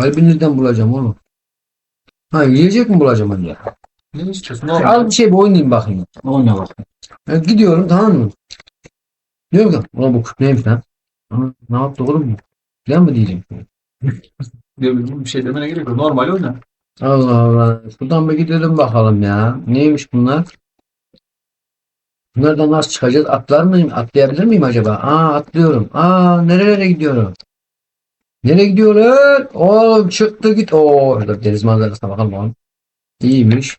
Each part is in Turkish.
Kalbini nereden bulacağım oğlum? Ha yiyecek mi bulacağım önce? Ne istiyorsun? Normal. bir şey bir oynayayım bakayım. Oyna bak. Ben gidiyorum tamam mı? Diyorum ki ulan bu küp neymiş lan? Ne yaptı oğlum bu? Falan mı diyeceğim? Bir şey demene gerek yok. Normal oyna. Allah Allah. Şuradan bir gidelim bakalım ya. Neymiş bunlar? Bunlardan nasıl çıkacağız? Atlar mıyım? Atlayabilir miyim acaba? Aa atlıyorum. Aa nerelere gidiyorum? Nereye gidiyorlar? Oğlum çıktı git. Oo, şurada deniz manzarasına bakalım oğlum. İyiymiş.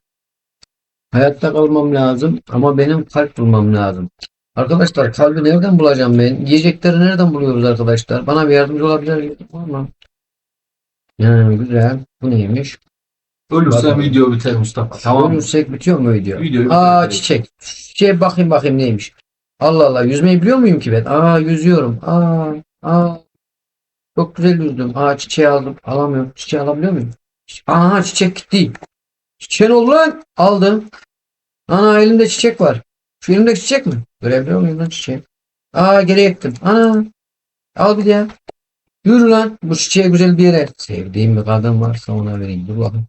Hayatta kalmam lazım ama benim kalp bulmam lazım. Arkadaşlar kalbi nereden bulacağım ben? Yiyecekleri nereden buluyoruz arkadaşlar? Bana bir yardımcı olabilir mı? Yani güzel. Bu neymiş? Bakalım. video biter Mustafa. Tamam? Ölürsek bitiyor mu video? Videoyu Aa çiçek. Çiçeğe bakayım bakayım neymiş. Allah Allah yüzmeyi biliyor muyum ki ben? Aa yüzüyorum. Aa aa. Çok güzel yüzdüm. Aa çiçeği aldım. Alamıyorum. Çiçeği alabiliyor muyum? Aha çiçek gitti. Çiçeğin oldu lan. Aldım. Ana elimde çiçek var. Şu elimde çiçek mi? Görebiliyor muyum lan çiçeği? Aa geri ektim. Ana. Al bir de. Yürü lan. Bu çiçeği güzel bir yere. Sevdiğim bir kadın varsa ona vereyim. Dur bakayım.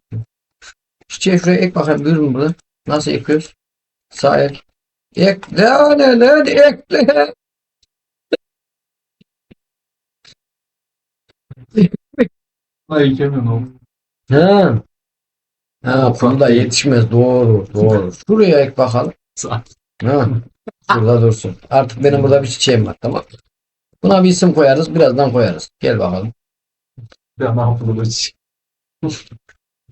Çiçeği şuraya ek bakalım. Buyurun burada. Nasıl ekiyoruz? Sağ ek. Ekle lan lan ekle. Kemiğim oğlum. Ha. Ha kumda yetişmez. Doğru. Doğru. Şuraya ek bakalım. Ha. Burada dursun. Artık benim burada bir çiçeğim var. Tamam. Buna bir isim koyarız. Birazdan koyarız. Gel bakalım. Hiç.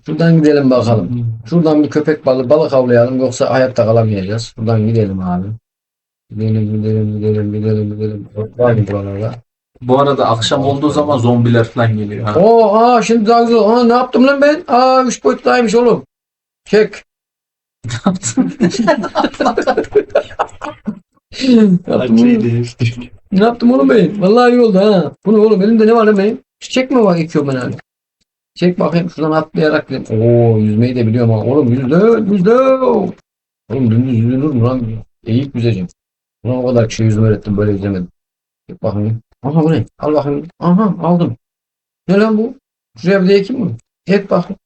Şuradan gidelim bakalım. Şuradan bir köpek balığı balık avlayalım. Yoksa hayatta kalamayacağız. Şuradan gidelim abi. Gidelim gidelim gidelim gidelim gidelim. Var mı buralarda? Bu arada akşam olduğu zaman zombiler falan geliyor. Ha. Oo, aa şimdi daha güzel. Aa, ne yaptım lan ben? Aa, üç boyutluymuş oğlum. Çek. yaptım oğlum. Ne yaptım oğlum ben? Vallahi iyi oldu ha. Bu ne oğlum? Elimde ne var lan benim? Çiçek mi var ekiyorum ben abi? Çek bakayım şuradan atlayarak. Oo yüzmeyi de biliyorum ha. Oğlum yüzde yüzde. Oğlum dümdüz yüzülür mü lan? Eğip yüzeceğim. Ulan o kadar kişi yüzme öğrettim böyle yüzemedim. Çek bakayım. Aha bu ne? Al bakayım. Aha aldım. Ne lan bu? Şuraya bir de ekeyim mi? Ek bakayım.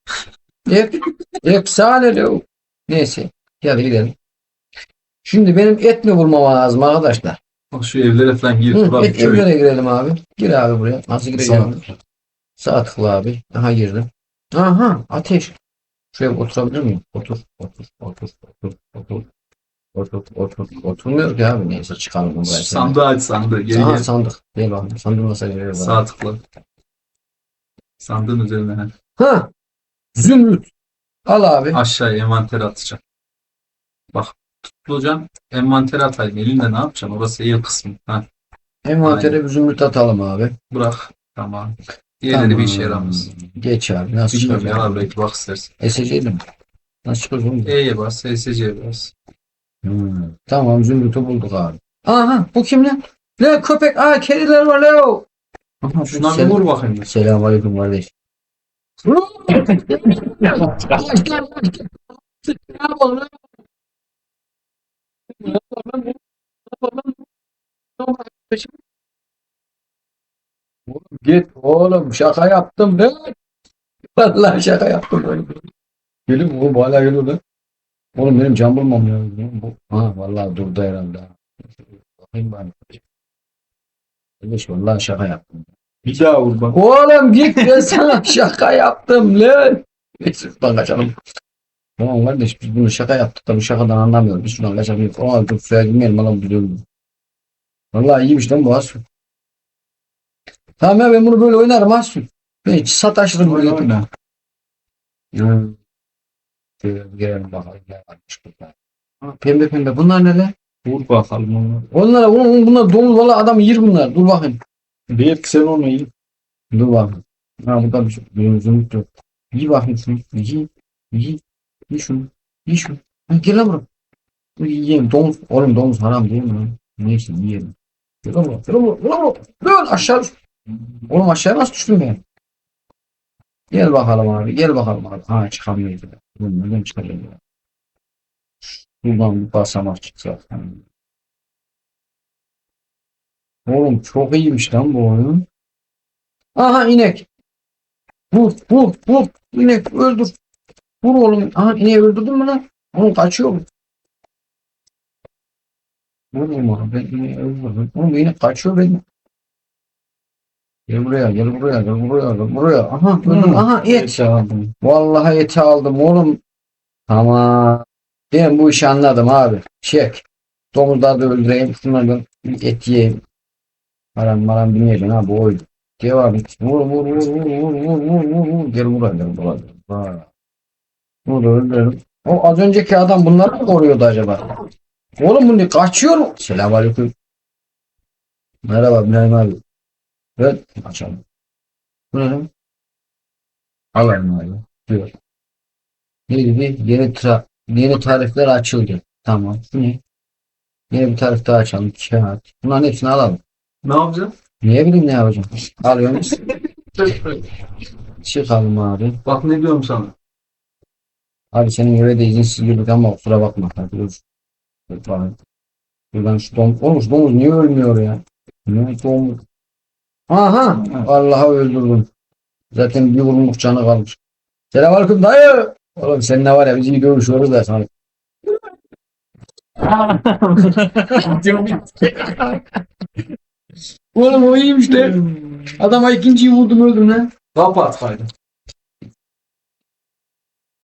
Ek. Efsane lo. Neyse. Hadi gidelim. Şimdi benim et mi bulmam lazım arkadaşlar? Bak şu evlere falan gir. Hı, et, köy. evlere girelim abi. Gir abi buraya. Nasıl gireceğim? Sağ tıkla abi. Aha girdim. Aha ateş. Şuraya oturabilir miyim? Otur. Otur. Otur. Otur. Otur. Otur. Otur. Oturmuyor ki abi. Neyse çıkalım buraya. Sandığı aç sandığı. Geri Aha gel. sandık. Gel bakalım. Sandığı nasıl geliyor? Sağ tıkla. Sandığın üzerine. ha. Ha. Zümrüt. Al abi. Aşağıya envantere atacağım. Bak tutulacaksın. Envantere atayım. Elinde ne yapacaksın? Orası el kısmı. Ha, Envantere bir zümrüt atalım abi. bırak. Tamam. Diğerleri bir işe Tamam. yaramaz. Geç abi. Nasıl Bilmiyorum çıkıyor? ya belki bak istersen. SC'yle mi? Nasıl çıkıyor oğlum? E'ye bas, SSC'ye bas. Hmm. Tamam zümrütü bulduk abi. Aha bu kim lan? Ne köpek? Aa kediler var lan. Aha, şuna bir vur bakayım. Selamun aleyküm kardeş. Git oğlum şaka yaptım be. Vallahi şaka yaptım. mu? Bu hala geliyor lan. Oğlum benim can bulmam lazım. Ha vallahi durdu herhalde. Bakayım bari. Kardeş vallahi şaka yaptım. Bir daha vur bak. Oğlum git ben sana şaka yaptım lan. Neyse şuradan kaçalım. Tamam kardeş biz bunu şaka yaptık da bu şakadan anlamıyoruz. Biz şuradan kaçalım. Aa dur suya girmeyelim lan biliyorum. Vallahi iyiymiş lan bu Asun. Tamam ya ben bunu böyle oynarım Asun. Ben hiç sataşırım böyle. Oyna. Hmm. Şöyle bir girelim bakalım ne varmış burada. Ha, Pembe pembe bunlar ne lan? Vur bakalım onu. Onlara oğlum bunlar domuz valla adam yer bunlar. Dur bakayım. Bir sen onu iyi. Dur bakayım. Ha burada bir şey. Benim zümrüt yok. Yi bakayım şunu. Yi. Yi. Yi şunu. Yi şunu. Ha, gel lan buraya. Dur, Yiyeyim. Domuz. Oğlum domuz haram değil mi lan? Neyse yiyelim. Gel lan buraya. Gel lan buraya. Gel lan buraya. Aşağı düş. Oğlum aşağı nasıl düştün ben? Gel bakalım abi. Gel bakalım abi. Ha çıkamıyoruz. Çıkacağız ya? Buradan bir basamak çıksa. Oğlum çok iyiymiş lan bu oyun. Aha inek. Vur vur vur. İnek öldür. Vur oğlum. Aha ineği öldürdün mü lan? Oğlum kaçıyor mu? Vurma oğlum ben ineği öldürdüm. Oğlum inek kaçıyor benim. Gel buraya gel buraya gel buraya gel buraya. Aha öldüm. Aha et. Aldım. Vallahi eti aldım oğlum. Tamam. Ben bu işi anladım abi. Çek. Domuzları da öldüreyim. Şunlardan bir et yiyeyim. Maram maram bilmeyeceksin ha bu oydu. Devam et. Vur vur vur vur vur vur vur vur vur. Gel buraya gel buraya. Vay. Bunu da öldürelim. O az önceki adam bunları mı koruyordu acaba? Oğlum bu ne kaçıyor? Selamünaleyküm. Merhaba İbrahim abi. Evet açalım. Bu ne lan? Alalım abi. Diyor. Ne gibi? Yeni, tra yeni tarifler açıldı. Tamam. Bu ne? Yeni bir tarif daha açalım. Kağıt. Bunların hepsini alalım. Ne yapacağız? Niye bileyim ne yapacağım? Alıyoruz. Çıkalım abi. Bak ne diyorum sana. Abi senin eve de izinsiz girdik ama kusura bakma. Hadi dur. Buradan şu domuz. Oğlum şu domuz niye ölmüyor ya? Ne domuz? Aha! Allah'a öldürdüm. Zaten bir vurulmuş canı kalmış. Selamünaleyküm dayı. Oğlum sen ne var ya biz iyi dövüşüyoruz da sana. Oğlum o iyiymiş de. Adama ikinciyi vurdum öldüm lan. Kapat kaydı.